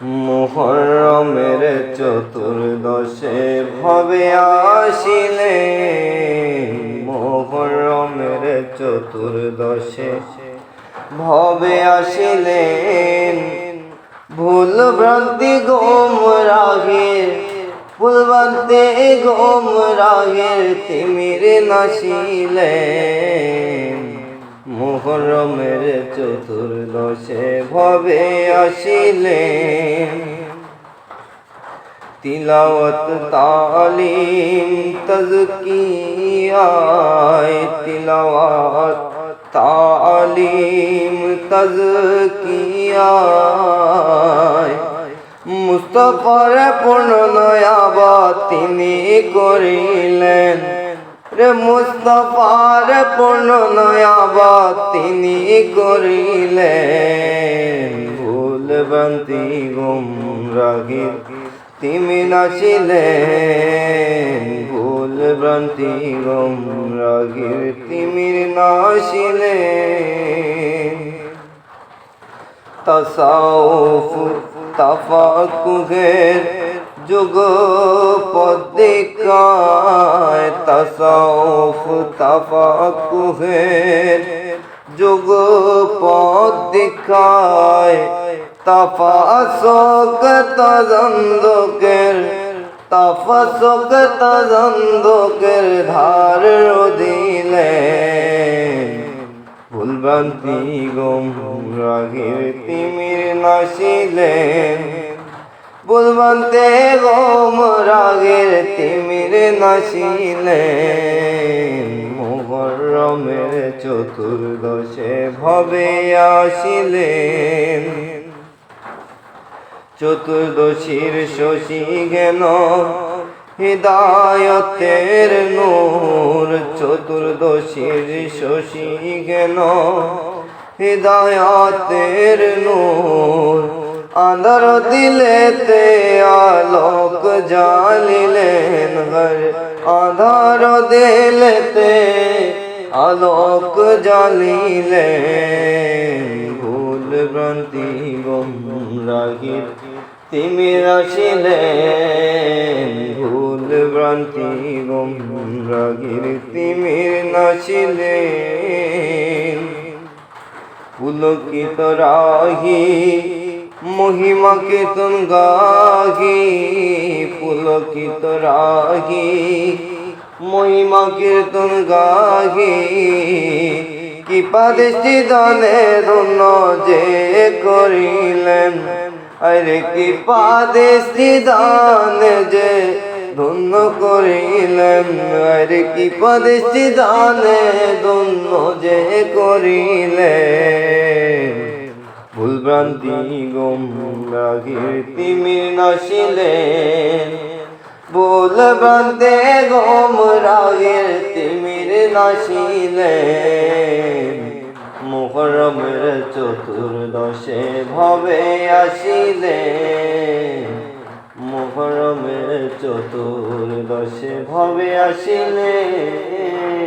মোহরমের চতুর্দশে ভবে আসিলে, মোহরমের চতুর্দশে ভবে আসিলেন ভুল ভ্রান্তি গোম রাগের, ভুল ভ্রান্তি গোম রাগের তিমির নাসিলেন মোহরমের চতুর্দশে ভবে আসিলেন তিলাওয়াত, তালিম, তজকিয়ায়, তিলাওয়াত, তালিম, তজকিয়ায়। মুস্তফার পূর্ণ নয়াবাদ তিনি করিলেন। মুস্তফার পূর্ণ তিনি করিলেন। ভুল বান্তি গুম রাগির তিমি নাচিলেন ভুল ভ্রান্তি গম রাগির তিমির নাচিলেন তসাউফ তাফাকুহের যুগ পদিকায় তসাউফ তাফাকুহের যুগ পদিকায় তফাসক তজন্দকের। তফাসক তজন্দকের ধার দিলে ভুলভ্রান্তি গম রাগের তিমির নাসিলেন ভুলভ্রান্তে গম রাগের তিমির নাসিলেন মোহরমের চতুর্দশে ভবে আসিলেন চতুর্দশীর শশী জ্ঞান হৃদায়তের নূর, চতুর্দশীর শশী জ্ঞান হৃদায়তের নূর। আন্ধার দিলেতে আলোক জ্বালিলেন হর আধার দিলেতে আলোক জ্বালিলেন ভুল ভ্রান্তি গম রাগির তিমির আসিলেন ভুল ভ্রান্তি গম রাগির তিমির নাচিলেন। পুলকিত রাহি মহিমা কীর্তন গাহি পুলকিত রাহি? মহিমা কীর্তন গাহি কি পাদেশি দানে ধন্য যে করিলেন। আরে কি পাদেশি দান যে ধন্য করিলেন। আরে কি পাদেশি দানে ধন্য যে করিলেন। ভুল ভ্রান্তি গম রাগির তিমির নাসিলেন ভুল ভ্রান্তে গম রাগের তিমির নাসিলেন মোহরমের চতুর্দশে ভবে আসিলেন। মোহরমের চতুর্দশে ভবে আসিলেন।